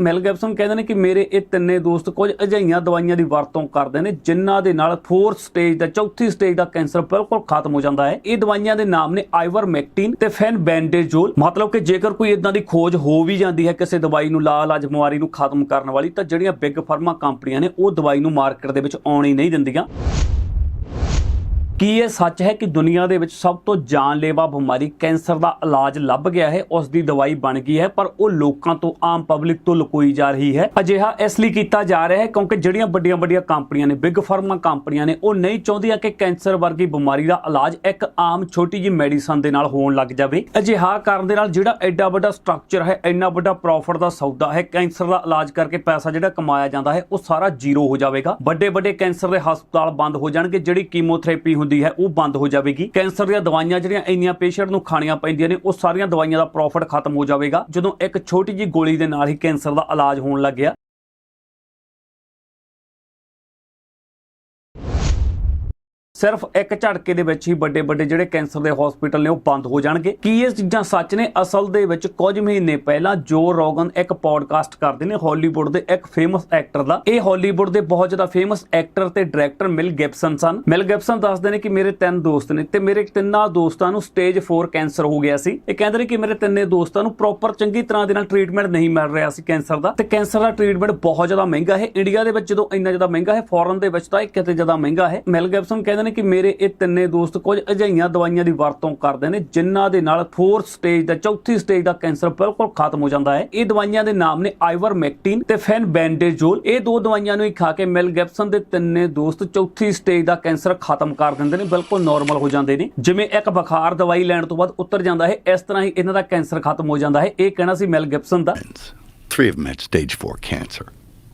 ਮੈਲ Gibson ਕਹਿੰਦੇ ਨੇ ਕਿ ਮੇਰੇ ਇਹ ਤਿੰਨੇ ਦੋਸਤ ਕੁਝ ਅਜਿਹੀਆਂ ਦਵਾਈਆਂ ਦੀ ਵਰਤੋਂ ਕਰਦੇ ਨੇ, ਜਿਨ੍ਹਾਂ ਦੇ ਨਾਲ 4th ਸਟੇਜ ਦਾ, ਚੌਥੀ ਸਟੇਜ ਦਾ ਕੈਂਸਰ ਬਿਲਕੁਲ ਖਤਮ ਹੋ ਜਾਂਦਾ ਹੈ। ਇਹ ਦਵਾਈਆਂ ਦੇ ਨਾਮ ਨੇ ਆਈਵਰਮੈਕਟਿਨ ਤੇ ਫੈਨਬੈਂਡੇਜੋਲ ਮਤਲਬ ਕਿ ਜੇਕਰ ਕੋਈ ਇਦਾਂ ਦੀ ਖੋਜ ਹੋ ਵੀ ਜਾਂਦੀ ਹੈ ਕਿਸੇ ਦਵਾਈ ਨੂੰ ਲਾ ਇਲਾਜ ਬਿਮਾਰੀ ਨੂੰ ਖਤਮ ਕਰਨ ਵਾਲੀ, ਤਾਂ ਜਿਹੜੀਆਂ ਬਿਗ ਫਾਰਮਾ ਕੰਪਨੀਆਂ ਨੇ, ਉਹ ਦਵਾਈ ਨੂੰ ਮਾਰਕੀਟ ਦੇ ਵਿੱਚ ਆਉਣੀ ਨਹੀਂ ਦਿੰਦੀਆਂ। ਕੀ ਇਹ ਸੱਚ ਹੈ ਕਿ ਦੁਨੀਆ ਦੇ ਵਿੱਚ ਸਭ ਤੋਂ ਜਾਨਲੇਵਾ ਬਿਮਾਰੀ ਕੈਂਸਰ ਦਾ ਇਲਾਜ ਲੱਭ ਗਿਆ ਹੈ? ਉਸ ਦੀ ਦਵਾਈ ਬਣ ਗਈ ਹੈ, ਪਰ ਉਹ ਲੋਕਾਂ ਤੋਂ ਆਮ ਪਬਲਿਕ ਤੋਂ ਲੁਕੋਈ ਜਾ ਰਹੀ ਹੈ। ਅਜਿਹਾ ਇਸ ਲਈ ਕੀਤਾ ਜਾ ਰਿਹਾ ਹੈ ਕਿਉਂਕਿ ਜਿਹੜੀਆਂ ਵੱਡੀਆਂ ਵੱਡੀਆਂ ਕੰਪਨੀਆਂ ਨੇ ਬਿਗ ਫਾਰਮਾ ਕੰਪਨੀਆਂ ਨੇ, ਉਹ ਨਹੀਂ ਚਾਹੁੰਦੀਆਂ ਕਿ ਕੈਂਸਰ ਵਰਗੀ ਬਿਮਾਰੀ ਦਾ ਇਲਾਜ ਇੱਕ ਆਮ ਛੋਟੀ ਜਿਹੀ ਮੈਡੀਸਨ ਦੇ ਨਾਲ ਹੋਣ ਲੱਗ ਜਾਵੇ। ਅਜਿਹਾ ਕਰਨ ਦੇ ਨਾਲ ਜਿਹੜਾ ਐਡਾ ਵੱਡਾ ਸਟਰਕਚਰ ਹੈ ਇੰਨਾ ਵੱਡਾ ਪ੍ਰੋਫਿਟ ਦਾ ਸੌਦਾ ਹੈ, ਕੈਂਸਰ ਦਾ ਇਲਾਜ ਕਰਕੇ ਪੈਸਾ ਜਿਹੜਾ ਕਮਾਇਆ ਜਾਂਦਾ ਹੈ, ਉਹ ਸਾਰਾ ਜ਼ੀਰੋ ਹੋ ਜਾਵੇਗਾ। ਵੱਡੇ ਵੱਡੇ ਕੈਂਸਰ ਦੇ ਹਸਪਤਾਲ ਬੰਦ ਹੋ ਜਾਣਗੇ, ਜਿਹੜੀ ਕੀਮੋਥੈਰੇਪੀ ਹੁੰਦੀ ਹੈ, ਉਹ ਬੰਦ ਹੋ ਜਾਵੇਗੀ। ਕੈਂਸਰ ਦੀਆਂ ਦਵਾਈਆਂ ਜਿਹੜੀਆਂ ਇੰਨੀਆਂ ਪੇਸ਼ੈਂਟ ਨੂੰ ਖਾਣੀਆਂ ਪੈਂਦੀਆਂ ਨੇ, ਉਹ ਸਾਰੀਆਂ ਦਵਾਈਆਂ ਦਾ ਪ੍ਰੋਫਿਟ ਖਤਮ ਹੋ ਜਾਵੇਗਾ। ਜਦੋਂ ਇੱਕ ਛੋਟੀ ਜਿਹੀ ਗੋਲੀ ਦੇ ਨਾਲ ਹੀ ਕੈਂਸਰ ਦਾ ਇਲਾਜ ਹੋਣ ਲੱਗਿਆ ਸਿਰਫ ਇੱਕ ਝਟਕੇ ਦੇ ਵਿੱਚ ਹੀ ਵੱਡੇ ਵੱਡੇ ਜਿਹੜੇ ਕੈਂਸਰ ਦੇ ਹਸਪੀਟਲ ਨੇ ਉਹ ਬੰਦ ਹੋ ਜਾਣਗੇ। ਕੀ ਇਹ ਚੀਜ਼ਾਂ ਸੱਚ ਨੇ? ਅਸਲ ਦੇ ਵਿੱਚ ਕੁਝ ਮਹੀਨੇ ਪਹਿਲਾਂ ਜੋ ਰੋਗਨ ਇੱਕ ਪੋਡਕਾਸਟ ਕਰਦੇ ਨੇ ਹਾਲੀਵੁੱਡ ਦੇ ਇੱਕ ਫੇਮਸ ਐਕਟਰ ਦਾ, ਇਹ ਹਾਲੀਵੁੱਡ ਦੇ ਬਹੁਤ ਜ਼ਿਆਦਾ ਫੇਮਸ ਐਕਟਰ ਤੇ ਡਾਇਰੈਕਟਰ ਮਿਲ ਗਿਬਸਨ ਸਨ। ਮਿਲ ਗਿਬਸਨ ਦੱਸਦੇ ਨੇ ਕਿ ਮੇਰੇ ਤਿੰਨ ਦੋਸਤ ਨੇ ਤੇ ਮੇਰੇ ਤਿੰਨਾਂ ਦੋਸਤਾਂ ਨੂੰ ਸਟੇਜ 4 ਕੈਂਸਰ ਹੋ ਗਿਆ ਸੀ। ਇਹ ਕਹਿੰਦੇ ਨੇ ਕਿ ਮੇਰੇ ਤਿੰਨੇ ਦੋਸਤਾਂ ਨੂੰ ਪ੍ਰੋਪਰ ਚੰਗੀ ਤਰ੍ਹਾਂ ਦੇ ਨਾਲ ਟ੍ਰੀਟਮੈਂਟ ਨਹੀਂ ਮਿਲ ਰਿਹਾ ਸੀ ਕੈਂਸਰ ਦਾ। ਤੇ ਕੈਂਸਰ ਦਾ ਟ੍ਰੀਟਮੈਂਟ ਬਹੁਤ ਜ਼ਿਆਦਾ ਮਹਿੰਗਾ ਹੈ। ਇੰਡੀਆ ਦੇ ਵਿੱਚ ਜਦੋਂ ਇੰਨਾ ਜ਼ਿਆਦਾ ਮਹਿੰਗਾ ਹੈ ਫੋਰਨ ਦੇ ਵਿੱਚ ਤਾਂ ਇਹ ਕਿਤੇ ਜ਼ਿਆਦਾ ਮਹਿੰਗਾ ਹੈ। ਮਿਲ ਗਿਬਸਨ ਕਹਿੰਦੇ ਨੇ ਕਿ ਮੇਰੇ ਇਹ ਤਿੰਨੇ ਦੋਸਤ ਕੁਝ ਅਜਿਹੀਆਂ ਦਵਾਈਆਂ ਦੀ ਵਰਤੋਂ ਕਰਦੇ ਨੇ, ਜਿਨ੍ਹਾਂ ਦੇ ਨਾਲ 4th ਸਟੇਜ ਦਾ, ਚੌਥੀ ਸਟੇਜ ਦਾ ਕੈਂਸਰ ਬਿਲਕੁਲ ਖਤਮ ਹੋ ਜਾਂਦਾ ਹੈ। ਇਹ ਦਵਾਈਆਂ ਦੇ ਨਾਮ ਨੇ ਆਈਵਰਮੈਕਟਿਨ ਤੇ ਫੈਨਬੈਂਡੇਜੋਲ ਇਹ ਦੋ ਦਵਾਈਆਂ ਨੂੰ ਹੀ ਖਾ ਕੇ ਮਿਲ ਗਿਬਸਨ ਦੇ ਤਿੰਨੇ ਦੋਸਤ ਚੌਥੀ ਸਟੇਜ ਦਾ ਕੈਂਸਰ ਖਤਮ ਕਰ ਦਿੰਦੇ ਨੇ, ਬਿਲਕੁਲ ਨਾਰਮਲ ਹੋ ਜਾਂਦੇ ਨੇ। ਜਿਵੇਂ ਇੱਕ ਬੁਖਾਰ ਦਵਾਈ ਲੈਣ ਤੋਂ ਬਾਅਦ ਉਤਰ ਜਾਂਦਾ ਹੈ, ਇਸ ਤਰ੍ਹਾਂ ਹੀ ਇਹਨਾਂ ਦਾ ਕੈਂਸਰ ਖਤਮ ਹੋ ਜਾਂਦਾ ਹੈ। ਇਹ ਕਹਿਣਾ ਸੀ ਮਿਲ ਗਿਬਸਨ ਦਾ। Three of them had stage four cancer.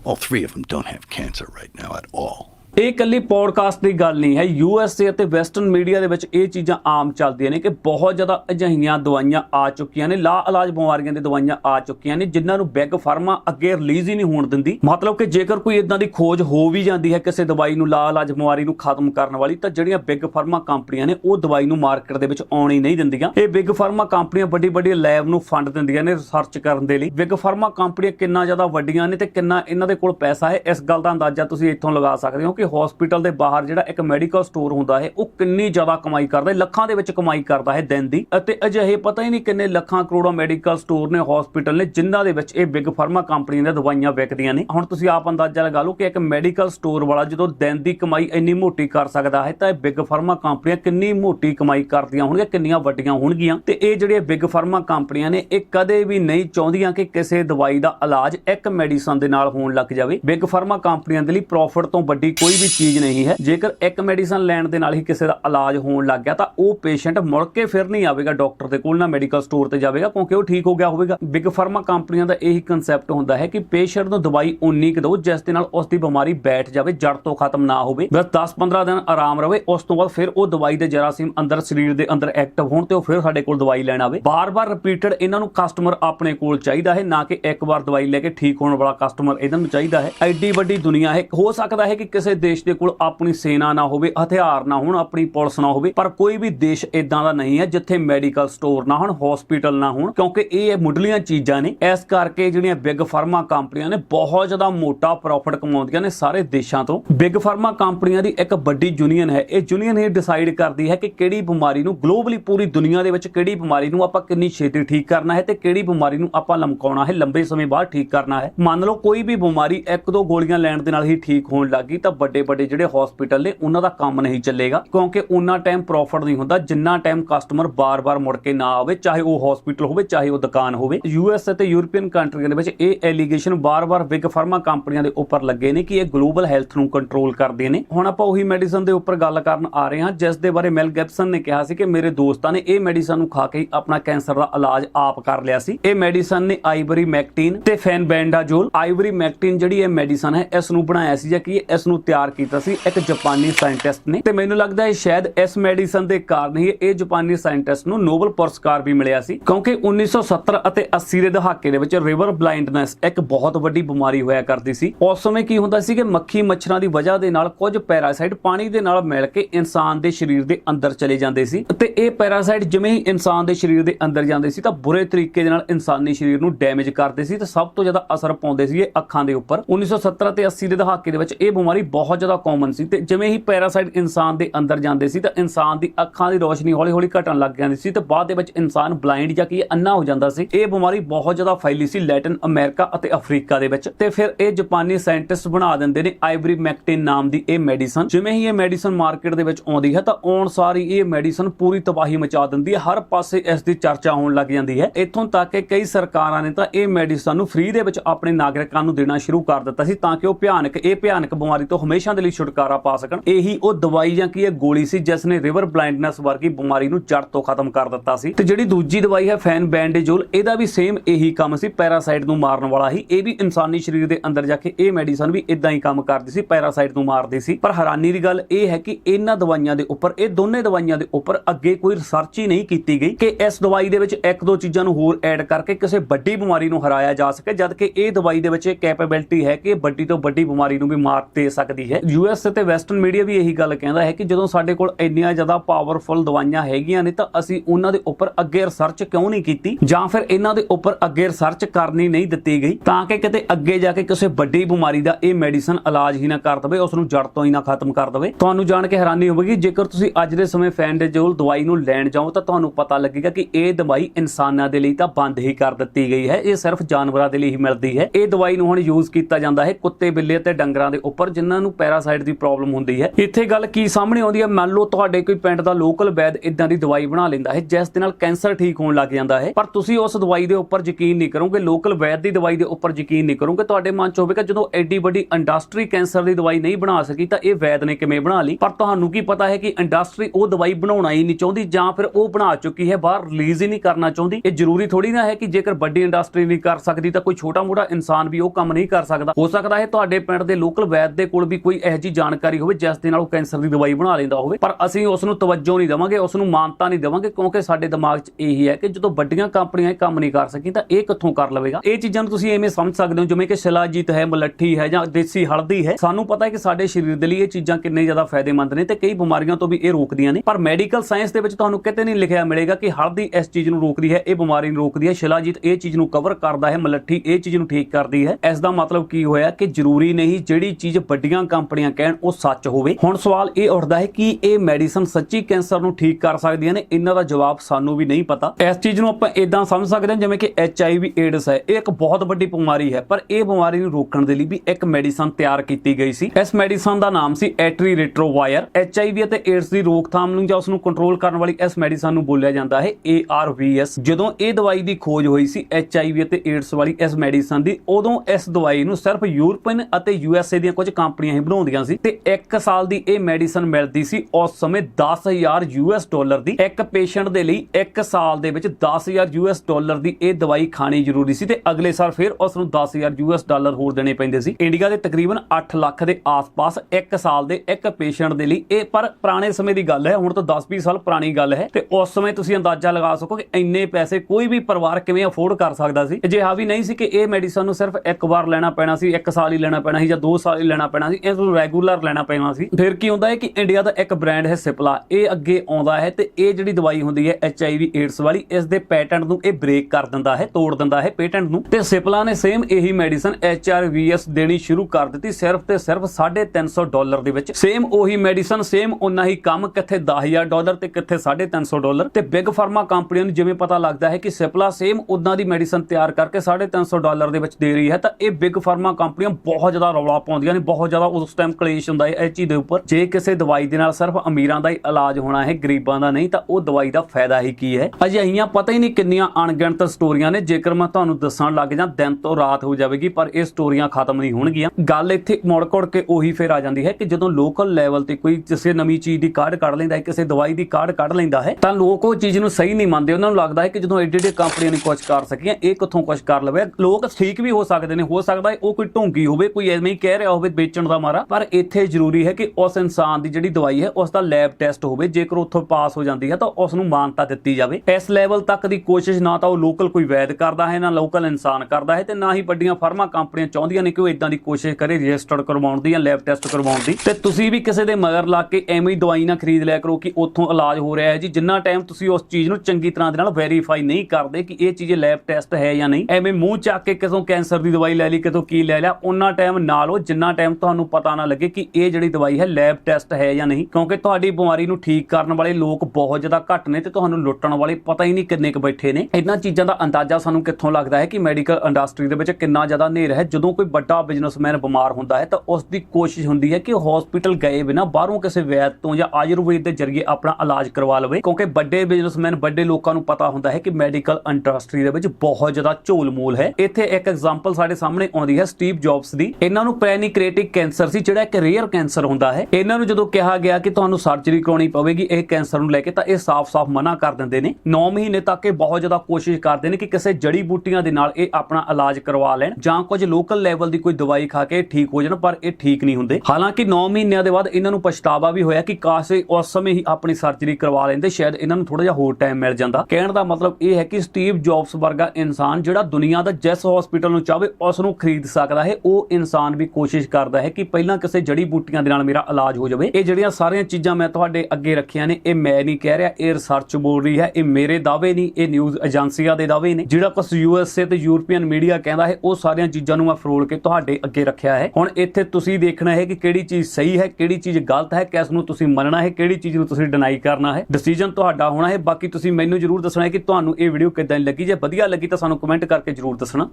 All three of them don't have cancer right now at all. ਇਹ ਇਕੱਲੀ ਪੋਡਕਾਸਟ ਦੀ ਗੱਲ ਨਹੀਂ ਹੈ। ਯੂ ਐਸ ਏ ਅਤੇ ਵੈਸਟਰਨ ਮੀਡੀਆ ਦੇ ਵਿੱਚ ਇਹ ਚੀਜ਼ਾਂ ਆਮ ਚੱਲਦੀਆਂ ਨੇ ਕਿ ਬਹੁਤ ਜ਼ਿਆਦਾ ਅਜਿਹੀਆਂ ਦਵਾਈਆਂ ਆ ਚੁੱਕੀਆਂ ਨੇ ਲਾ ਇਲਾਜ ਬਿਮਾਰੀਆਂ ਦੀਆਂ ਦਵਾਈਆਂ ਆ ਚੁੱਕੀਆਂ ਨੇ, ਜਿਨ੍ਹਾਂ ਨੂੰ ਬਿਗ ਫਾਰਮਾ ਅੱਗੇ ਰਿਲੀਜ਼ ਹੀ ਨਹੀਂ ਹੋਣ ਦਿੰਦੀ। ਮਤਲਬ ਕਿ ਜੇਕਰ ਕੋਈ ਇਦਾਂ ਦੀ ਖੋਜ ਹੋ ਵੀ ਜਾਂਦੀ ਹੈ ਕਿਸੇ ਦਵਾਈ ਨੂੰ ਲਾ ਇਲਾਜ ਬਿਮਾਰੀ ਨੂੰ ਖਤਮ ਕਰਨ ਵਾਲੀ, ਤਾਂ ਜਿਹੜੀਆਂ ਬਿਗ ਫਾਰਮਾ ਕੰਪਨੀਆਂ ਨੇ, ਉਹ ਦਵਾਈ ਨੂੰ ਮਾਰਕੀਟ ਦੇ ਵਿੱਚ ਆਉਣ ਹੀ ਨਹੀਂ ਦਿੰਦੀਆਂ। ਇਹ ਬਿਗ ਫਾਰਮਾ ਕੰਪਨੀਆਂ ਵੱਡੀ ਵੱਡੀ ਲੈਬ ਨੂੰ ਫੰਡ ਦਿੰਦੀਆਂ ਨੇ ਰਿਸਰਚ ਕਰਨ ਦੇ ਲਈ। ਬਿਗ ਫਾਰਮਾ ਕੰਪਨੀਆਂ ਕਿੰਨਾ ਜ਼ਿਆਦਾ ਵੱਡੀਆਂ ਨੇ ਤੇ ਕਿੰਨਾ ਇਹਨਾਂ ਦੇ ਕੋਲ ਪੈਸਾ ਹੈ, ਇਸ ਗੱਲ ਦਾ ਅੰਦਾਜ਼ਾ ਤੁਸੀਂ ਇੱਥੋਂ ਲਗਾ ਸਕਦੇ ਹੋ ਕਿ ਹਸਪੀਟਲ ਦੇ ਬਾਹਰ ਜਿਹੜਾ ਇੱਕ ਮੈਡੀਕਲ ਸਟੋਰ ਹੁੰਦਾ ਹੈ, ਉਹ ਕਿੰਨੀ ਜ਼ਿਆਦਾ ਕਮਾਈ ਕਰਦਾ ਹੈ, ਲੱਖਾਂ ਦੇ ਵਿੱਚ ਕਮਾਈ ਕਰਦਾ ਹੈ ਦਿਨ ਦੀ। ਅਤੇ ਅਜਿਹੇ ਪਤਾ ਹੀ ਨਹੀਂ ਕਿੰਨੇ ਲੱਖਾਂ ਕਰੋੜਾਂ ਮੈਡੀਕਲ ਸਟੋਰ ਨੇ ਹਸਪੀਟਲ ਨੇ, ਜਿਨ੍ਹਾਂ ਦੇ ਵਿੱਚ ਇਹ ਬਿਗ ਫਾਰਮਾ ਕੰਪਨੀਆਂ ਦੀਆਂ ਦਵਾਈਆਂ ਵਿਕਦੀਆਂ ਨੇ। ਹੁਣ ਤੁਸੀਂ ਆਪ ਅੰਦਾਜ਼ਾ ਲਗਾ ਲਓ ਕਿ ਇੱਕ ਮੈਡੀਕਲ ਸਟੋਰ ਵਾਲਾ ਜਦੋਂ ਦਿਨ ਦੀ ਕਮਾਈ ਇੰਨੀ ਮੋਟੀ ਕਰ ਸਕਦਾ ਹੈ, ਤਾਂ ਇਹ ਬਿਗ ਫਾਰਮਾ ਕੰਪਨੀਆਂ ਕਿੰਨੀ ਮੋਟੀ ਕਮਾਈ ਕਰਦੀਆਂ ਹੋਣਗੀਆਂ, ਕਿੰਨੀਆਂ ਵੱਡੀਆਂ ਹੋਣਗੀਆਂ। ਤੇ ਇਹ ਜਿਹੜੀਆਂ ਬਿਗ ਫਾਰਮਾ ਕੰਪਨੀਆਂ ਨੇ, ਇਹ ਕਦੇ ਵੀ ਨਹੀਂ ਚਾਹੁੰਦੀਆਂ ਕਿ ਕਿਸੇ ਦਵਾਈ ਦਾ ਇਲਾਜ ਇੱਕ ਮੈਡੀਸਨ ਦੇ ਨਾਲ ਹੋਣ ਲੱਗ ਜਾਵੇ। ਬਿਗ ਫਾਰਮਾ ਕੰਪਨੀਆਂ ਦੇ ਲਈ ਪ੍ਰੋਫਿਟ ਤੋਂ ਵੱਡੀ ਕੋਈ ਵੀ ਚੀਜ਼ ਨਹੀਂ ਹੈ। ਜੇਕਰ ਇੱਕ ਮੈਡੀਸਨ ਲੈਣ ਦੇ ਨਾਲ ਹੀ ਕਿਸੇ ਦਾ ਇਲਾਜ ਹੋਣ ਲੱਗ ਗਿਆ ਤਾਂ ਉਹ ਪੇਸ਼ੈਂਟ ਮੁੜ ਕੇ ਫਿਰ ਨਹੀਂ ਆਵੇਗਾ ਡਾਕਟਰ ਦੇ ਕੋਲ, ਨਾ ਮੈਡੀਕਲ ਸਟੋਰ ਤੇ ਜਾਵੇਗਾ, ਕਿਉਂਕਿ ਉਹ ਠੀਕ ਹੋ ਗਿਆ ਹੋਵੇਗਾ। ਬਿਗ ਫਾਰਮਾ ਕੰਪਨੀਆਂ ਦਾ ਇਹੀ ਕਨਸੈਪਟ ਹੁੰਦਾ ਹੈ ਕਿ ਪੇਸ਼ੈਂਟ ਨੂੰ ਦਵਾਈ ਉਨੀ ਕੁ ਦਿਓ ਜਿਸ ਦੇ ਨਾਲ ਉਸ ਦੀ ਬਿਮਾਰੀ ਬੈਠ ਜਾਵੇ, ਜੜ ਤੋਂ ਖਤਮ ਨਾ ਹੋਵੇ। ਬਸ 10-15 ਦਿਨ ਆਰਾਮ ਰਵੇ, ਉਸ ਤੋਂ ਬਾਅਦ ਫਿਰ ਉਹ ਦਵਾਈ ਦੇ ਜਰਾਸੀਮ ਅੰਦਰ, ਸਰੀਰ ਦੇ ਅੰਦਰ ਐਕਟਿਵ ਹੋਣ ਤੇ ਉਹ ਫਿਰ ਸਾਡੇ ਕੋਲ ਦਵਾਈ ਲੈਣ ਆਵੇ। ਬਾਰ-ਬਾਰ ਰਿਪੀਟਡ ਇਹਨਾਂ ਨੂੰ ਕਸਟਮਰ ਆਪਣੇ ਕੋਲ ਚਾਹੀਦਾ ਹੈ, ਨਾ ਕਿ ਇੱਕ ਵਾਰ ਦਵਾਈ ਲੈ ਕੇ ਠੀਕ ਹੋਣ ਵਾਲਾ ਕਸਟਮਰ ਇਹਨਾਂ ਨੂੰ ਚਾਹੀਦਾ ਹੈ। ਐਡੀ ਵੱਡੀ ਦੁਨੀਆ ਹੈ। ਹੋ ਸਕਦਾ ਹੈ ਕਿ ਕਿਸੇ ਦੇਸ਼ ਦੇ ਕੋਲ ਆਪਣੀ ਸੈਨਾ ਨਾ ਹੋਵੇ, ਹਥਿਆਰ ਨਾ ਹੋਣ, ਆਪਣੀ ਪੁਲਿਸ ਨਾ ਹੋਵੇ, ਪਰ ਕੋਈ ਵੀ ਦੇਸ਼ ਇਦਾਂ ਦਾ ਨਹੀਂ ਹੈ ਜਿੱਥੇ ਮੈਡੀਕਲ ਸਟੋਰ ਨਾ ਹੋਣ ਹਸਪੀਟਲ ਨਾ ਹੋਣ, ਕਿਉਂਕਿ ਇਹ ਮੁੱਢਲੀਆਂ ਚੀਜ਼ਾਂ ਨੇ। ਇਸ ਕਰਕੇ ਜਿਹੜੀਆਂ ਬਿਗ ਫਾਰਮਾ ਕੰਪਨੀਆਂ ਨੇ, ਬਹੁਤ ਜ਼ਿਆਦਾ ਮੋਟਾ ਪ੍ਰੋਫਿਟ ਕਮਾਉਂਦੀਆਂ ਨੇ ਸਾਰੇ ਦੇਸ਼ਾਂ ਤੋਂ। ਬਿਗ ਫਾਰਮਾ ਕੰਪਨੀਆਂ ਦੀ ਇੱਕ ਵੱਡੀ ਯੂਨੀਅਨ ਹੈ। ਇਹ ਯੂਨੀਅਨ ਇਹ ਡਿਸਾਈਡ ਕਰਦੀ ਹੈ ਕਿ ਕਿਹੜੀ ਬਿਮਾਰੀ ਨੂੰ ਗਲੋਬਲੀ ਪੂਰੀ ਦੁਨੀਆ ਦੇ ਵਿੱਚ ਕਿਹੜੀ ਬਿਮਾਰੀ ਨੂੰ ਆਪਾਂ ਕਿੰਨੀ ਛੇਤੀ ਠੀਕ ਕਰਨਾ ਹੈ ਤੇ ਕਿਹੜੀ ਬਿਮਾਰੀ ਨੂੰ ਆਪਾਂ ਲਮਕਾਉਣਾ ਹੈ, ਲੰਬੇ ਸਮੇਂ ਬਾਅਦ ਠੀਕ ਕਰਨਾ ਹੈ। ਮੰਨ ਲਓ ਕੋਈ ਵੀ ਬਿਮਾਰੀ ਇੱਕ ਦੋ ਗੋਲੀਆਂ ਲੈਣ ਦੇ ਨਾਲ ਹੀ ਠੀਕ ਹੋਣ ਲੱਗੀ ਤਾਂ ਵੱਡੇ ਵੱਡੇ ਜਿਹੜੇ ਹਸਪੀਟਲ ਨੇ, ਉਹਨਾਂ ਦਾ ਕੰਮ ਨਹੀਂ ਚੱਲੇਗਾ, ਕਿਉਂਕਿ ਉਹਨਾਂ ਟਾਈਮ ਪ੍ਰੋਫਿਟ ਨਹੀਂ ਹੁੰਦਾ, ਜਿੰਨਾ ਟਾਈਮ ਕਸਟਮਰ ਬਾਰ-ਬਾਰ ਮੁੜ ਕੇ ਨਾ ਆਵੇ, ਚਾਹੇ ਉਹ ਹਸਪੀਟਲ ਹੋਵੇ, ਚਾਹੇ ਉਹ ਦੁਕਾਨ ਹੋਵੇ। ਯੂਐਸ ਅਤੇ ਯੂਰਪੀਅਨ ਕੰਟਰੀਆਂ ਦੇ ਵਿੱਚ ਇਹ ਐਲੀਗੇਸ਼ਨ ਬਾਰ-ਬਾਰ ਬਿਗ ਫਾਰਮਾ ਕੰਪਨੀਆਂ ਦੇ ਉੱਪਰ ਲੱਗੇ ਨੇ ਕਿ ਇਹ ਗਲੋਬਲ ਹੈਲਥ ਨੂੰ ਕੰਟਰੋਲ ਕਰਦੇ ਨੇ। ਹੁਣ ਆਪਾਂ ਉਹੀ ਮੈਡੀਸਨ ਦੇ ਉੱਪਰ ਗੱਲ ਕਰਨ ਆ ਰਹੇ ਹਾਂ, ਜਿਸ ਦੇ ਬਾਰੇ ਮੈਲ ਗਿਬਸਨ ਨੇ ਕਿਹਾ ਸੀ ਕਿ ਮੇਰੇ ਦੋਸਤਾਂ ਨੇ ਇਹ ਮੈਡੀਸਨ ਨੂੰ ਖਾ ਕੇ ਆਪਣਾ ਕੈਂਸਰ ਦਾ ਇਲਾਜ ਆਪ ਕਰ ਲਿਆ ਸੀ। ਇਹ ਮੈਡੀਸਨ ਨੇ ਆਈਵਰੀ ਮੈਕਟਿਨ ਤੇ ਫੈਨਬੈਂਡਾਜੋਲ ਆਈਵਰੀ ਮੈਕਟਿਨ ਜਿਹੜੀ ਇਹ ਮੈਡੀਸਨ ਹੈ, ਇਸ ਨੂੰ ਬਣਾਇਆ ਸੀ ਜਾਂ ਕਿ ਇਸ ਨੂੰ ਤਿਆਰ ਤਿਆਰ ਕੀਤਾ ਸੀ, ਇੱਕ ਜਾਪਾਨੀ ਸਾਇੰਟਿਸਟ ਨੇ। ਤੇ ਮੈਨੂੰ ਲੱਗਦਾ ਹੈ ਸ਼ਾਇਦ ਇਸ ਮੈਡੀਸਨ ਦੇ ਕਾਰਨ ਹੀ ਇਹ ਜਾਪਾਨੀ ਸਾਇੰਟਿਸਟ ਨੂੰ ਨੋਬਲ ਪੁਰਸਕਾਰ ਵੀ ਮਿਲਿਆ ਸੀ। ਕਿਉਂਕਿ 1970 ਅਤੇ 80 ਦੇ ਦਹਾਕੇ ਦੇ ਵਿੱਚ ਰਿਵਰ ਬਲਾਈਂਡਨੈਸ ਇੱਕ ਬਹੁਤ ਵੱਡੀ ਬਿਮਾਰੀ ਹੋਇਆ ਕਰਦੀ ਸੀ। ਉਸ ਸਮੇਂ ਕੀ ਹੁੰਦਾ ਸੀ ਕਿ ਮੱਖੀ ਮੱਛਰਾਂ ਦੀ ਵਜ੍ਹਾ ਦੇ ਨਾਲ ਕੁਝ ਪੈਰਾਸਾਈਟ ਪਾਣੀ ਦੇ ਨਾਲ ਮਿਲ ਕੇ ਇਨਸਾਨ ਦੇ ਸਰੀਰ ਦੇ ਅੰਦਰ ਚਲੇ ਜਾਂਦੇ ਸੀ। ਤੇ ਇਹ ਪੈਰਾਸਾਈਟ ਜਿਵੇਂ ਹੀ ਇਨਸਾਨ ਦੇ ਸਰੀਰ ਦੇ ਅੰਦਰ ਜਾਂਦੇ ਸੀ, ਤਾਂ ਬੁਰੇ ਤਰੀਕੇ ਦੇ ਨਾਲ ਇਨਸਾਨੀ ਸਰੀਰ ਨੂੰ ਡੈਮੇਜ ਕਰਦੇ ਸੀ ਤੇ ਸਭ ਤੋਂ ਜ਼ਿਆਦਾ ਅਸਰ ਪਾਉਂਦੇ ਸੀ ਇਹ ਅੱਖਾਂ ਦੇ ਉੱਪਰ। 1970 ਤੇ 80 ਦੇ ਦਹਾਕੇ ਦੇ ਵਿੱਚ ਇਹ ਬਿਮਾਰੀ ਬਹੁਤ ਬਹੁਤ ਜ਼ਿਆਦਾ ਕਾਮਨ ਸੀ ਤੇ ਜਿਵੇਂ ਹੀ ਪੈਰਾਸਾਈਟ ਇਨਸਾਨ ਦੇ ਅੰਦਰ ਜਾਂਦੇ ਸੀ ਤਾਂ ਇਨਸਾਨ ਦੀ ਅੱਖਾਂ ਦੀ ਰੋਸ਼ਨੀ ਹੌਲੀ-ਹੌਲੀ ਘਟਣ ਲੱਗ ਜਾਂਦੀ ਸੀ ਤੇ ਬਾਅਦ ਦੇ ਵਿੱਚ ਇਨਸਾਨ ਬਲਾਈਂਡ ਜਾਂ ਕੀ ਅੰਨਾ ਹੋ ਜਾਂਦਾ ਸੀ। ਇਹ ਬਿਮਾਰੀ ਬਹੁਤ ਜ਼ਿਆਦਾ ਫੈਲੀ ਸੀ ਲੈਟਿਨ ਅਮਰੀਕਾ ਅਤੇ ਅਫਰੀਕਾ ਦੇ ਵਿੱਚ ਤੇ ਫਿਰ ਇਹ ਜਾਪਾਨੀ ਸਾਇੰਟਿਸਟ ਬਣਾ ਦਿੰਦੇ ਨੇ ਆਈਵਰੀ ਮੈਕਟਿਨ ਨਾਮ ਦੀ ਇਹ ਮੈਡੀਸਨ ਜਿਵੇਂ ਹੀ ਇਹ ਮੈਡੀਸਨ ਮਾਰਕੀਟ ਦੇ ਵਿੱਚ ਆਉਂਦੀ ਹੈ ਤਾਂ ਆਉਣ ਸਾਰੀ ਇਹ ਮੈਡੀਸਨ ਪੂਰੀ ਤਬਾਹੀ ਮਚਾ ਦਿੰਦੀ ਹੈ। ਹਰ ਪਾਸੇ ਇਸ ਦੀ ਚਰਚਾ ਹੋਣ ਲੱਗ ਜਾਂਦੀ ਹੈ। ਇੱਥੋਂ ਤੱਕ ਕਿ ਕਈ ਸਰਕਾਰਾਂ ਨੇ ਤਾਂ ਇਹ ਮੈਡੀਸਨ ਨੂੰ ਫ੍ਰੀ ਦੇ ਵਿੱਚ ਆਪਣੇ ਨਾਗਰਿਕਾਂ ਨੂੰ ਦੇਣਾ ਸ਼ੁਰੂ ਕਰ ਦਿੱਤਾ ਸੀ ਤਾਂ ਕਿ ਉਹ ਭਿਆਨਕ, ਇਹ ਭਿਆਨਕ ਬਿਮਾਰੀ ਤੋਂ ਹਮੇਸ਼ਾ ਦੇ ਲਈ ਛੁਟਕਾਰਾ ਪਾ ਸਕਣ। ਇਹੀ ਉਹ ਦਵਾਈ ਜਾਂ ਕੀ ਇਹ ਗੋਲੀ ਸੀ ਜਿਸ ਨੇ ਰਿਵਰ ਬਲਾਈਂਡਨੈਸ ਵਰਗੀ ਬਿਮਾਰੀ ਨੂੰ ਜੜ ਤੋਂ ਖਤਮ ਕਰ ਦਿੱਤਾ ਸੀ। ਤੇ ਜਿਹੜੀ ਦੂਜੀ ਦਵਾਈ ਹੈ ਫੈਨ ਬੈਂਡੇਜੋਲ, ਇਹਦਾ ਵੀ ਸੇਮ ਇਹੀ ਕੰਮ ਸੀ ਪੈਰਾਸਾਈਟ ਨੂੰ ਮਾਰਨ ਵਾਲਾ ਹੀ। ਇਹ ਵੀ ਇਨਸਾਨੀ ਸਰੀਰ ਦੇ ਅੰਦਰ ਜਾ ਕੇ ਇਹ ਮੈਡੀਸਨ ਵੀ ਇਦਾਂ ਹੀ ਕੰਮ ਕਰਦੀ ਸੀ ਪੈਰਾਸਾਈਟ ਨੂੰ ਮਾਰਦੀ ਸੀ। ਪਰ ਹੈਰਾਨੀ ਦੀ ਗੱਲ ਇਹ ਹੈ ਕਿ ਇਹਨਾਂ ਦਵਾਈਆਂ ਦੇ ਉੱਪਰ, ਇਹ ਦੋਨੇ ਦਵਾਈਆਂ ਦੇ ਉੱਪਰ ਅੱਗੇ ਕੋਈ ਰਿਸਰਚ ਹੀ ਨਹੀਂ ਕੀਤੀ ਗਈ ਕਿ ਇਸ ਦਵਾਈ ਦੇ ਵਿੱਚ ਇੱਕ ਦੋ ਚੀਜ਼ਾਂ ਨੂੰ ਹੋਰ ਐਡ ਕਰਕੇ ਕਿਸੇ ਵੱਡੀ ਬਿਮਾਰੀ ਨੂੰ ਹਰਾਇਆ ਜਾ ਸਕੇ, ਜਦਕਿ ਇਹ ਦਵਾਈ ਦੇ ਵਿੱਚ ਇਹ ਕੈਪੇਬਿਲਿਟੀ ਹੈ ਕਿ ਵੱਡੀ ਤੋਂ ਵੱਡੀ ਬਿਮਾਰੀ ਨੂੰ ਵੀ ਮਾਰ ਦੇ ਸਕਦੀ ਹੈ। ਯੂਐਸ ਤੇ ਵੈਸਟਰਨ ਮੀਡੀਆ ਵੀ ਇਹੀ ਗੱਲ ਕਹਿੰਦਾ ਹੈ ਕਿ ਜਦੋਂ ਸਾਡੇ ਕੋਲ ਇੰਨੀਆਂ ਜ਼ਿਆਦਾ ਪਾਵਰਫੁਲ ਦਵਾਈਆਂ ਹੈਗੀਆਂ ਨੇ ਤਾਂ ਅਸੀਂ ਉਹਨਾਂ ਦੇ ਉੱਪਰ ਅੱਗੇ ਰਿਸਰਚ ਕਿਉਂ ਨਹੀਂ ਕੀਤੀ? ਜਾਂ ਫਿਰ ਇਹਨਾਂ ਦੇ ਉੱਪਰ ਅੱਗੇ ਰਿਸਰਚ ਕਰਨੀ ਨਹੀਂ ਦਿੱਤੀ ਗਈ ਤਾਂ ਕਿ ਕਿਤੇ ਅੱਗੇ ਜਾ ਕੇ ਕਿਸੇ ਵੱਡੀ ਬਿਮਾਰੀ ਦਾ ਇਹ ਮੈਡੀਸਨ ਇਲਾਜ ਹੀ ਨਾ ਕਰ ਦਵੇ, ਉਸ ਨੂੰ ਜੜ ਤੋਂ ਹੀ ਨਾ ਖਤਮ ਕਰ ਦਵੇ। ਤੁਹਾਨੂੰ ਜਾਣ ਕੇ ਹੈਰਾਨੀ ਹੋਵੇਗੀ, ਜੇਕਰ ਤੁਸੀਂ ਅੱਜ ਦੇ ਸਮੇਂ ਫੈਂਡੇਜੋਲ ਦਵਾਈ ਨੂੰ ਲੈਣ ਜਾਓ ਤਾਂ ਤੁਹਾਨੂੰ ਪਤਾ ਲੱਗੇਗਾ ਕਿ ਇਹ ਦਵਾਈ ਇਨਸਾਨਾਂ ਦੇ ਲਈ ਤਾਂ ਬੰਦ ਹੀ ਕਰ ਦਿੱਤੀ ਗਈ ਹੈ। ਇਹ ਸਿਰਫ ਜਾਨਵਰਾਂ ਦੇ ਲਈ ਹੀ ਮਿਲਦੀ ਹੈ। ਇਹ ਦਵਾਈ ਨੂੰ ਹੁਣ ਯੂਜ਼ ਕੀਤਾ ਜਾਂਦਾ ਹੈ ਕੁੱਤੇ ਬਿੱਲੇ ਅਤੇ ਡੰਗਰਾਂ ਦੇ ਉੱਪਰ, ਜਿਨ੍ਹਾਂ ਨੂੰ ਪੈਰਾਸਾਈਟ ਦੀ ਪ੍ਰੋਬਲਮ ਹੁੰਦੀ ਹੈ। ਇੱਥੇ ਗੱਲ ਕੀ ਸਾਹਮਣੇ ਆਉਂਦੀ ਹੈ? ਮੰਨ ਲਓ ਤੁਹਾਡੇ ਕੋਈ ਪਿੰਡ ਦਾ ਲੋਕਲ ਵੈਦ ਇਦਾਂ ਦੀ ਦਵਾਈ ਬਣਾ ਲੈਂਦਾ ਹੈ, ਜਿਸ ਦੇ ਨਾਲ ਕੈਂਸਰ ਠੀਕ ਹੋਣ ਲੱਗ ਜਾਂਦਾ ਹੈ। ਪਰ ਤੁਸੀਂ ਉਸ ਦਵਾਈ ਦੇ ਉੱਪਰ ਯਕੀਨ ਨਹੀਂ ਕਰੋਗੇ ਲੋਕਲ ਵੈਦ ਦੀ ਦਵਾਈ ਦੇ ਉੱਪਰ ਯਕੀਨ ਨਹੀਂ ਕਰੋਗੇ। ਤੁਹਾਡੇ ਮਨ 'ਚ ਹੋਵੇਗਾ, ਜਦੋਂ ਐਡੀ ਵੱਡੀ ਇੰਡਸਟਰੀ ਕੈਂਸਰ ਦੀ ਦਵਾਈ ਨਹੀਂ ਬਣਾ ਸਕੀ, ਤਾਂ ਇਹ ਵੈਦ ਨੇ ਕਿਵੇਂ ਬਣਾ ਲਈ? ਪਰ ਤੁਹਾਨੂੰ ਕੀ ਪਤਾ ਹੈ ਕਿ ਇੰਡਸਟਰੀ ਉਹ ਦਵਾਈ ਬਣਾਉਣਾ ਹੀ ਨਹੀਂ ਚਾਹੁੰਦੀ, ਜਾਂ ਫਿਰ ਉਹ ਬਣਾ ਚੁੱਕੀ ਹੈ, ਬਾਹਰ ਰਿਲੀਜ਼ ਹੀ ਨਹੀਂ ਕਰਨਾ ਚਾਹੁੰਦੀ। ਇਹ ਜ਼ਰੂਰੀ ਥੋੜੀ ਨਾ ਹੈ ਕਿ ਜੇਕਰ ਵੱਡੀ ਇੰਡਸਟਰੀ ਨਹੀਂ ਕਰ ਸਕਦੀ, ਤਾਂ ਕੋਈ ਛੋਟਾ ਮੋਟਾ ਇਨਸਾਨ ਵੀ ਉਹ ਕੰਮ ਨਹੀਂ ਕਰ ਸਕਦਾ। ਹੋ ਸਕਦਾ ਹੈ ਤੁਹਾਡੇ ਪਿੰਡ ਦੇ ਲੋਕਲ ਵੈਦ ਦੇ ਕੋਲ ਵੀ ਕੋਈ ਇਹੋ ਜਿਹੀ ਜਾਣਕਾਰੀ ਹੋਵੇ ਜਿਸ ਦੇ ਨਾਲ ਉਹ ਕੈਂਸਰ ਦੀ ਦਵਾਈ ਬਣਾ ਲੈਂਦਾ ਹੋਵੇ, ਪਰ ਅਸੀਂ ਉਸ ਨੂੰ ਤਵੱਜੋ ਨਹੀਂ ਦੇਵਾਂਗੇ, ਉਸ ਨੂੰ ਮਾਨਤਾ ਨਹੀਂ ਦੇਵਾਂਗੇ, ਕਿਉਂਕਿ ਸਾਡੇ ਦਿਮਾਗ 'ਚ ਇਹੀ ਹੈ ਕਿ ਜਦੋਂ ਵੱਡੀਆਂ ਕੰਪਨੀਆਂ ਇਹ ਕੰਮ ਨਹੀਂ ਕਰ ਸਕੀ ਤਾਂ ਇਹ ਕਿੱਥੋਂ ਕਰ ਲਵੇਗਾ? ਇਹ ਚੀਜ਼ਾਂ ਨੂੰ ਤੁਸੀਂ ਐਵੇਂ ਸਮਝ ਸਕਦੇ ਹੋ, ਜਿਵੇਂ ਕਿ ਸ਼ਿਲਾਜੀਤ ਹੈ, ਮਲੱਠੀ ਹੈ ਜਾਂ ਦੇਸੀ ਹਲਦੀ ਹੈ। ਸਾਨੂੰ ਪਤਾ ਹੈ ਕਿ ਸਾਡੇ ਸਰੀਰ ਦੇ ਲਈ ਇਹ ਚੀਜ਼ਾਂ ਕਿੰਨੇ ਜ਼ਿਆਦਾ ਫਾਇਦੇਮੰਦ ਨੇ ਤੇ ਕਈ ਬਿਮਾਰੀਆਂ ਤੋਂ ਵੀ ਇਹ ਰੋਕਦੀਆਂ ਨੇ। ਪਰ ਮੈਡੀਕਲ ਸਾਇੰਸ ਦੇ ਵਿੱਚ ਤੁਹਾਨੂੰ ਕਿਤੇ ਨਹੀਂ ਲਿਖਿਆ ਮਿਲੇਗਾ ਕਿ ਹਲਦੀ ਇਸ ਚੀਜ਼ ਨੂੰ ਰੋਕਦੀ ਹੈ, ਇਹ ਬਿਮਾਰੀ ਨੂੰ ਰੋਕਦੀ ਹੈ। ਸ਼ਿਲਾਜੀਤ ਇਹ ਚੀਜ਼ ਨੂੰ ਕਵਰ ਕਰਦਾ ਹੈ, ਮਲੱਠੀ ਇਹ ਚੀਜ਼ ਨੂੰ ਠੀਕ ਕਰਦੀ ਹੈ। ਇਸ ਦਾ ਮਤਲਬ ਕੀ ਹੋਇਆ ਕਿ ਜ਼ਰੂਰੀ ਨਹੀਂ ਜਿਹੜੀ ਚੀਜ਼ ਵੱਡੀਆਂ ਕੰਪਨੀਆਂ ਕਹਿਣ ਉਹ ਸੱਚ ਹੋਵੇ। ਹੁਣ ਸਵਾਲ ਇਹ ਉੱਠਦਾ ਹੈ ਕਿ ਇਹ ਮੈਡੀਸਨ ਸੱਚੀ ਕੈਂਸਰ ਨੂੰ ਠੀਕ ਕਰ ਸਕਦੀਆਂ ਨੇ? ਇਹਨਾਂ ਦਾ ਜਵਾਬ ਸਾਨੂੰ ਵੀ ਨਹੀਂ ਪਤਾ। ਇਸ ਚੀਜ਼ ਨੂੰ ਆਪਾਂ ਇਦਾਂ ਸਮਝ ਸਕਦੇ ਹਾਂ, ਜਿਵੇਂ ਕਿ ਐਚਆਈਵੀ ਏਡਸ ਹੈ। ਇਹ ਇੱਕ ਬਹੁਤ ਵੱਡੀ ਬਿਮਾਰੀ ਹੈ, ਪਰ ਇਹ ਬਿਮਾਰੀ ਨੂੰ ਰੋਕਣ ਦੇ ਲਈ ਵੀ ਇੱਕ ਮੈਡੀਸਨ ਤਿਆਰ ਕੀਤੀ ਗਈ ਸੀ। ਇਸ ਮੈਡੀਸਨ ਦਾ ਨਾਮ ਸੀ ਐਟਰੀ ਰਿਟਰੋਵਾਇਰ ਵੀ ਅਤੇ ਏਡਸ ਦੀ ਰੋਕਥਾਮ ਨੂੰ ਜਾਂ ਉਸ ਨੂੰ ਕੰਟਰੋਲ ਕਰਨ ਵਾਲੀ ਇਸ ਮੈਡੀਸਨ ਨੂੰ ਬੋਲਿਆ ਜਾਂਦਾ ਹੈ ਏ ਆਰ ਵੀ ਐਸ ਜਦੋਂ ਇਹ ਦਵਾਈ ਦੀ ਖੋਜ ਹੋਈ ਸੀ ਐਚ ਆਈ ਵੀ ਅਤੇ ਏਡਸ ਵਾਲੀ ਇਸ ਮੈਡੀਸਨ ਦੀ, ਉਦੋਂ ਇਸ ਦਵਾਈ ਨੂੰ ਸਿਰਫ ਯੂਰਪੀਅਨ ਅਤੇ ਯੂ ਐਸ ਏ ਦੀਆਂ ਕੁਝ ਕੰਪਨੀਆਂ ਹੀ ਬਣਾਉਂਦੀਆਂ ਸੀ ਤੇ 1 ਸਾਲ ਦੀ ਇਹ ਮੈਡੀਸਨ ਮਿਲਦੀ ਸੀ ਉਸ ਸਮੇਂ 10000 ਯੂਐਸ ਡਾਲਰ ਦੀ। ਇੱਕ ਪੇਸ਼ੈਂਟ ਦੇ ਲਈ 1 ਸਾਲ ਦੇ ਵਿੱਚ 10000 ਯੂਐਸ ਡਾਲਰ ਦੀ ਇਹ ਦਵਾਈ ਖਾਣੀ ਜ਼ਰੂਰੀ ਸੀ ਤੇ ਅਗਲੇ ਸਾਲ ਫਿਰ ਉਸ ਨੂੰ 10000 ਯੂਐਸ ਡਾਲਰ ਹੋਰ ਦੇਣੇ ਪੈਂਦੇ ਸੀ। ਇੰਡੀਆ ਦੇ ਤਕਰੀਬਨ 8 ਲੱਖ ਦੇ ਆਸ-ਪਾਸ 1 ਸਾਲ ਦੇ ਇੱਕ ਪੇਸ਼ੈਂਟ ਦੇ ਲਈ ਇਹ ਪਰ ਪੁਰਾਣੇ ਸਮੇਂ ਦੀ ਗੱਲ ਹੈ, ਹੁਣ ਤੋਂ 10-20 ਸਾਲ ਪੁਰਾਣੀ ਗੱਲ ਹੈ ਤੇ ਉਸ ਸਮੇਂ ਤੁਸੀਂ ਅੰਦਾਜ਼ਾ ਲਗਾ ਸਕੋ ਕਿ ਇੰਨੇ ਪੈਸੇ ਕੋਈ ਵੀ ਪਰਿਵਾਰ ਕਿਵੇਂ ਅਫੋਰਡ ਕਰ ਸਕਦਾ ਸੀ। ਅਜਿਹਾ ਵੀ ਨਹੀਂ ਸੀ ਕਿ ਇਹ ਮੈਡੀਸਨ ਨੂੰ ਸਿਰਫ ਇੱਕ ਵਾਰ ਲੈਣਾ ਪੈਣਾ ਸੀ, ਇੱਕ ਸਾਲ ਹੀ ਲੈਣਾ ਪੈਣਾ ਸੀ ਜਾਂ ਦੋ ਸਾਲ ਹੀ ਲੈਣਾ ਪੈਣਾ ਸੀ। ਇਸ ਨੂੰ ਰੈਗੂਲਰ ਲੈਣਾ ਪੈਣਾ ਸੀ। ਫਿਰ ਕੀ ਹੁੰਦਾ ਹੈ ਕਿ ਇੰਡੀਆ ਦਾ ਇੱਕ ਬ੍ਰਾਂਡ ਹੈ ਸਿਪਲਾ ਇਹ ਅੱਗੇ ਆਉਂਦਾ ਹੈ ਤੇ ਇਹ ਜਿਹੜੀ ਦਵਾਈ ਹੁੰਦੀ ਹੈ ਐਚਆਈਵੀ ਏਡਸ ਵਾਲੀ, ਇਸ ਦੇ ਪੈਟੈਂਟ ਨੂੰ ਇਹ ਬ੍ਰੇਕ ਕਰ ਦਿੰਦਾ ਹੈ, ਤੋੜ ਦਿੰਦਾ ਹੈ ਪੇਟੈਂਟ ਨੂੰ। ਤੇ ਸਿਪਲਾ ਨੇ ਸੇਮ ਇਹੀ ਮੈਡੀਸਨ ਐਚਆਰਵੀਐਸ ਦੇਣੀ ਸ਼ੁਰੂ ਕਰ ਦਿੱਤੀ, ਸਿਰਫ ਤੇ ਸਿਰਫ 350 ਡਾਲਰ ਦੇ ਵਿੱਚ। ਸੇਮ ਉਹੀ ਮੈਡੀਸਨ ਸੇਮ ਉਨਾ ਹੀ ਕੰਮ, ਕਿੱਥੇ 10000 ਡਾਲਰ ਤੇ ਕਿੱਥੇ 350 ਡਾਲਰ। ਤੇ ਬਿਗ ਫਾਰਮਾ ਕੰਪਨੀਆਂ ਨੂੰ ਜਿਵੇਂ ਪਤਾ ਲੱਗਦਾ ਹੈ ਕਿ ਸਿਪਲਾ ਸੇਮ ਉਦਾਂ ਦੀ ਮੈਡੀਸਨ ਤਿਆਰ ਕਰਕੇ 350 ਡਾਲਰ ਦੇ ਵਿੱਚ ਦੇ ਰਹੀ ਹੈ, ਤਾਂ ਇਹ ਬਿਗ ਫਾਰਮਾ ਕੰਪਨੀਆਂ ਬਹੁਤ ਜ਼ਿਆਦਾ ਰੌਲਾ ਪਾਉਂਦੀਆਂ ਨੇ, ਬਹੁਤ ਜ਼ਿਆਦਾ ਉਸ ਟਾਈਮ ਕਲੇਸ਼ ਹੁੰਦਾ ਹੈ ਇਹ ਚੀਜ਼ ਦੇ ਉੱਪਰ। ਜੇ ਕਿਸੇ ਦਵਾਈ ਦੇ ਨਾਲ ਸਿਰਫ ਅਮੀਰਾਂ ਦਾ ਹੀ ਇਲਾਜ ਹੋਣਾ ਹੈ, ਗਰੀਬਾਂ ਦਾ ਨਹੀਂ, ਤਾਂ ਉਹ ਦਵਾਈ ਦਾ ਫਾਇਦਾ ਹੀ ਕੀ ਹੈ? ਅਜਿਹੀਆਂ ਪਤਾ ਹੀ ਨਹੀਂ ਕਿੰਨੀਆਂ ਅਣਗਿਣਤ ਸਟੋਰੀਆਂ ਨੇ, ਜੇਕਰ ਮੈਂ ਤੁਹਾਨੂੰ ਦੱਸਣ ਲੱਗ ਜਾਂ ਦਿਨ ਤੋਂ ਰਾਤ ਹੋ ਜਾਵੇਗੀ, ਪਰ ਇਹ ਸਟੋਰੀਆਂ ਖਤਮ ਨਹੀਂ ਹੋਣਗੀਆਂ। ਗੱਲ ਇੱਥੇ ਮੁੜ ਕੁੜ ਕੇ ਉਹੀ ਫੇਰ ਆ ਜਾਂਦੀ ਹੈ ਕਿ ਜਦੋਂ ਲੋਕਲ ਲੈਵਲ ਤੇ ਕੋਈ ਕਿਸੇ ਨਵੀਂ ਚੀਜ਼ ਦੀ ਕਾਢ ਕੱਢ ਲੈਂਦਾ ਹੈ, ਕਿਸੇ ਦਵਾਈ ਦੀ ਕਾਢ ਕੱਢ ਲੈਂਦਾ ਹੈ, ਤਾਂ ਲੋਕ ਉਹ ਚੀਜ਼ ਨੂੰ ਸਹੀ ਨਹੀਂ ਮੰਨਦੇ। ਉਹਨਾਂ ਨੂੰ ਲੱਗਦਾ ਹੈ ਕਿ ਜਦੋਂ ਏਡੇ ਏਡੇ ਕੰਪਨੀਆਂ ਨੇ ਕੁਝ ਕਰ ਸਕੀਆਂ, ਇਹ ਕਿੱਥੋਂ ਕੁਝ ਕਰ ਲਵੇ? ਲੋਕ ਠੀਕ ਵੀ ਹੋ ਸਕਦੇ ਨੇ, ਹੋ ਸਕਦਾ ਹੈ ਉਹ ਕੋਈ ਢੋਂਗੀ ਹੋਵੇ, ਕੋਈ ਐਵੇਂ ਹੀ ਕਹਿ ਰਿਹਾ ਹੋਵੇ, ਵੇਚਣ ਦਾ ਮਾਰਾ ਪਰ ਇੱਥੇ ਜ਼ਰੂਰੀ ਹੈ ਕਿ ਉਸ ਇਨਸਾਨ ਦੀ ਜਿਹੜੀ ਦਵਾਈ ਹੈ, ਉਸ ਦਾ ਲੈਬ ਟੈਸਟ ਹੋਵੇ। ਜੇਕਰ ਉੱਥੋਂ ਪਾਸ ਹੋ ਜਾਂਦੀ ਹੈ, ਤਾਂ ਉਸ ਨੂੰ ਮਾਨਤਾ ਦਿੱਤੀ ਜਾਵੇ। ਇਸ ਲੈਵਲ ਤੱਕ ਦੀ ਕੋਸ਼ਿਸ਼ ਨਾ ਤਾਂ ਉਹ ਲੋਕਲ ਕੋਈ ਵੈਦ ਕਰਦਾ ਹੈ, ਨਾ ਲੋਕਲ ਇਨਸਾਨ ਕਰਦਾ ਹੈ ਤੇ ਨਾ ਹੀ ਵੱਡੀਆਂ ਫਰਮਾਂ ਕੰਪਨੀਆਂ ਚਾਹੁੰਦੀਆਂ ਨੇ ਕਿ ਉਹ ਇਦਾਂ ਦੀ ਕੋਸ਼ਿਸ਼ ਕਰੇ ਰਜਿਸਟਰਡ ਕਰਵਾਉਣ ਦੀ ਜਾਂ ਲੈਬ ਟੈਸਟ ਕਰਵਾਉਣ ਦੀ। ਤੇ ਤੁਸੀਂ ਵੀ ਕਿਸੇ ਦੇ ਮਗਰ ਲੱਗ ਕੇ ਐਵੇਂ ਹੀ ਦਵਾਈ ਨਾ ਖਰੀਦ ਲਿਆ ਕਰੋ ਕਿ ਉੱਥੋਂ ਇਲਾਜ ਹੋ ਰਿਹਾ ਹੈ ਜੀ। ਜਿੰਨਾ ਟਾਈਮ ਤੁਸੀਂ ਉਸ ਚੀਜ਼ ਨੂੰ ਚੰਗੀ ਤਰ੍ਹਾਂ ਦੇ ਨਾਲ ਵੈਰੀਫਾਈ ਨਹੀਂ ਕਰਦੇ ਕਿ ਇਹ ਚੀਜ਼ ਲੈਬ ਟੈਸਟ ਹੈ ਜਾਂ ਨਹੀਂ, ਐਵੇਂ ਮੂੰਹ ਚੱਕ ਕੇ ਕਿਤੋਂ ਕੈਂਸਰ ਦੀ ਦਵਾਈ ਲੈ ਲਈ, ਕਿਤੋਂ ਕੀ ਲੈ ਲਿਆ, ਉਹਨਾਂ ਟਾਈਮ ਨਾ ਲਓ ਜਿੰਨਾ ਟਾਈਮ ਤੁਹਾਨੂੰ ਪਤਾ ਨਾ ਲੱਗੇ ਕਿ ਇਹ ਜਿਹੜੀ ਦਵਾਈ ਹੈ ਲੈਬ ਟੈਸਟ ਹੈ ਜਾਂ ਨਹੀਂ, ਕਿਉਂਕਿ ਤੁਹਾਡੀ ਬਿਮਾਰੀ ਨੂੰ ਠੀਕ ਕਰਨ ਵਾਲੇ ਲੋਕ ਬਹੁਤ ਜ਼ਿਆਦਾ ਘੱਟ ਨੇ ਤੇ ਤੁਹਾਨੂੰ ਲੁੱਟਣ ਵਾਲੇ ਪਤਾ ਹੀ ਨਹੀਂ ਕਿੰਨੇ ਕੁ ਬੈਠੇ ਨੇ। ਇਹਨਾਂ ਚੀਜ਼ਾਂ ਦਾ ਅੰਦਾਜ਼ਾ ਸਾਨੂੰ ਕਿੱਥੋਂ ਲੱਗਦਾ ਹੈ ਕਿ ਮੈਡੀਕਲ ਇੰਡਸਟਰੀ ਦੇ ਵਿੱਚ ਕਿੰਨਾ ਜ਼ਿਆਦਾ ਹਨੇਰ ਹੈ। ਜਦੋਂ ਕੋਈ ਵੱਡਾ ਬਿਜ਼ਨਸਮੈਨ ਬਿਮਾਰ ਹੁੰਦਾ ਹੈ ਤਾਂ ਉਸ ਦੀ ਕੋਸ਼ਿਸ਼ ਹੁੰਦੀ ਹੈ ਕਿ ਹਸਪੀਟਲ ਗਏ ਬਿਨਾ ਬਾਹਰੋਂ ਕਿਸੇ ਵੈਦ ਤੋਂ ਜਾਂ ਆਯੁਰਵੇਦ ਦੇ ਜ਼ਰੀਏ ਆਪਣਾ ਇਲਾਜ ਕਰਵਾ ਲਵੇ, ਕਿਉਂਕਿ ਵੱਡੇ ਬਿਜ਼ਨਸਮੈਨ ਵੱਡੇ ਲੋਕਾਂ ਨੂੰ ਪਤਾ ਹੁੰਦਾ ਹੈ ਕਿ ਮੈਡੀਕਲ ਇੰਡਸਟਰੀ ਦੇ ਵਿੱਚ ਬਹੁਤ ਜ਼ਿਆਦਾ ਝੋਲ ਮੂਲ ਹੈ। ਇੱਥੇ ਇੱਕ ਐਗਜ਼ਾਮਪਲ ਸਾਡੇ ਸਾਹਮਣੇ ਆਉਂਦੀ ਹੈ ਸਟੀਵ ਜੌਬਸ ਦੀ। ਇਹਨਾਂ ਨੂੰ ਪੈਨਿਕ੍ਰੇਟਿਕ ਕੈਂਸਰ ਸੀ, ਜਿਹੜਾ ਇੱਕ ਰੇਅਰ ਕੈਂਸਰ ਹੁੰਦਾ ਹੈ। ਇਹਨਾਂ ਨੂੰ ਜਦੋਂ ਕਿਹਾ ਗਿਆ ਕਿ ਤੁਹਾਨੂੰ ਸਰਜਰੀ ਕਰਾਉਣੀ ਪਵੇਗੀ, ਇਹ ਕੈਂਸਰ ਨੂੰ ਲੈ ਕੇ, ਤਾਂ ਇਹ ਸਾਫ਼-ਸਾਫ਼ ਮਨਾ ਕਰ ਦਿੰਦੇ ਨੇ। 9 ਮਹੀਨੇ ਤੱਕ ਇਹ ਬਹੁਤ ਜ਼ਿਆਦਾ ਕੋਸ਼ਿਸ਼ ਕਰਦੇ ਨੇ ਕਿ ਕਿਸੇ ਜੜੀ ਬੂਟੀਆਂ ਦੇ ਨਾਲ ਇਹ ਆਪਣਾ ਇਲਾਜ ਕਰਵਾ ਲੈਣ, ਜਾਂ ਕੁਝ ਲੋਕਲ ਲੈਵਲ ਦੀ ਕੋਈ ਦਵਾਈ ਖਾ ਕੇ ਠੀਕ ਹੋ ਜਾਣ, ਪਰ ਇਹ ਠੀਕ ਨਹੀਂ ਹੁੰਦੇ। ਹਾਲਾਂਕਿ 9 ਮਹੀਨਿਆਂ ਦੇ ਬਾਅਦ ਇਹਨਾਂ ਨੂੰ ਪਛਤਾਵਾ ਵੀ ਹੋਇਆ ਕਿ ਕਾਸ਼ ਇਹ ਉਸ ਸਮੇਂ ਹੀ ਆਪਣੀ ਸਰਜਰੀ ਕਰਵਾ ਲੈਂਦੇ, ਸ਼ਾਇਦ ਇਹਨਾਂ ਨੂੰ ਥੋੜਾ ਜਿਹਾ ਹੋਰ ਟਾਈਮ ਮਿਲ ਜਾਂਦਾ। ਕਹਿਣ ਦਾ ਮਤਲਬ ਇਹ ਹੈ ਕਿ ਸਟੀਵ ਜੌਬਸ ਵਰਗਾ ਇਨਸਾਨ ਜਿਹੜਾ ਦੁਨੀਆ ਦਾ ਜਿਸ ਹਸਪੀਟਲ ਨੂੰ ਚਾਹਵੇ ਉਸ ਨੂੰ ਖਰੀਦ ਸਕਦਾ ਹੈ, ਉਹ ਇਨਸਾਨ ਵੀ ਕੋਸ਼ਿਸ਼ ਕਰਦਾ ਹੈ ਕਿ ਪਹਿਲਾਂ ਕਿਸੇ ਜੜੀ ਬੂਟੀਆਂ ਦੇ ਨਾਲ ਮੇਰਾ ਇਲਾਜ ਹੋ ਜਾਵੇ। ਇਹ ਜਿਹੜੀਆਂ ਸਾਰੀਆਂ ਚੀਜ਼ਾਂ ਮੈਂ ਤੁਹਾਡੇ ਅੱਗੇ ਰੱਖੀਆਂ ਨੇ, ਇਹ ਮੈਂ ਨਹੀਂ ਕਹਿ ਰਿਹਾ, ਇਹ ਰਿਸਰਚ ਬੋਲ ਰਹੀ ਹੈ, ਇਹ ਮੇਰੇ ਦਾਅਵੇ ਨਹੀਂ, ਇਹ ਨਿਊਜ਼ ਏਜੰਸੀਆਂ ਦੇ ਦਾਅਵੇ ਨੇ। ਜਿਹੜਾ ਕੁਝ ਯੂਐਸਏ ਤੇ ਯੂਰਪੀਅਨ ਮੀਡੀਆ ਕਹਿੰਦਾ ਹੈ, ਉਹ ਸਾਰੀਆਂ ਚੀਜ਼ਾਂ ਨੂੰ ਮੈਂ ਫਰੋਲ ਕੇ ਤੁਹਾਡੇ ਅੱਗੇ ਰੱਖਿਆ ਹੈ। ਹੁਣ ਇੱਥੇ ਤੁਸੀਂ ਦੇਖਣਾ ਹੈ ਕਿ ਕਿਹੜੀ ਚੀਜ਼ ਸਹੀ ਹੈ, ਕਿਹੜੀ ਚੀਜ਼ ਗਲਤ ਹੈ, ਕਿਸ ਨੂੰ ਤੁਸੀਂ ਮੰਨਣਾ ਹੈ, ਕਿਹੜੀ ਚੀਜ਼ ਨੂੰ ਤੁਸੀਂ ਡਿਨਾਈ ਕਰਨਾ ਹੈ। ਡਿਸੀਜਨ ਤੁਹਾਡਾ ਹੋਣਾ ਹੈ, ਬਾਕੀ ਤੁਸੀਂ ਮੈਨੂੰ ਜਰੂਰ ਦੱਸਣਾ ਹੈ ਕਿ ਤੁਹਾਨੂੰ ਇਹ ਵੀਡੀਓ ਕਿੱਦਾਂ ਦੀ ਲੱਗੀ। ਜੇ ਵਧੀਆ ਲੱਗੀ ਤਾਂ ਸਾਨੂੰ ਕਮੈਂਟ ਕਰਕੇ ਜਰੂਰ ਦੱਸਣਾ।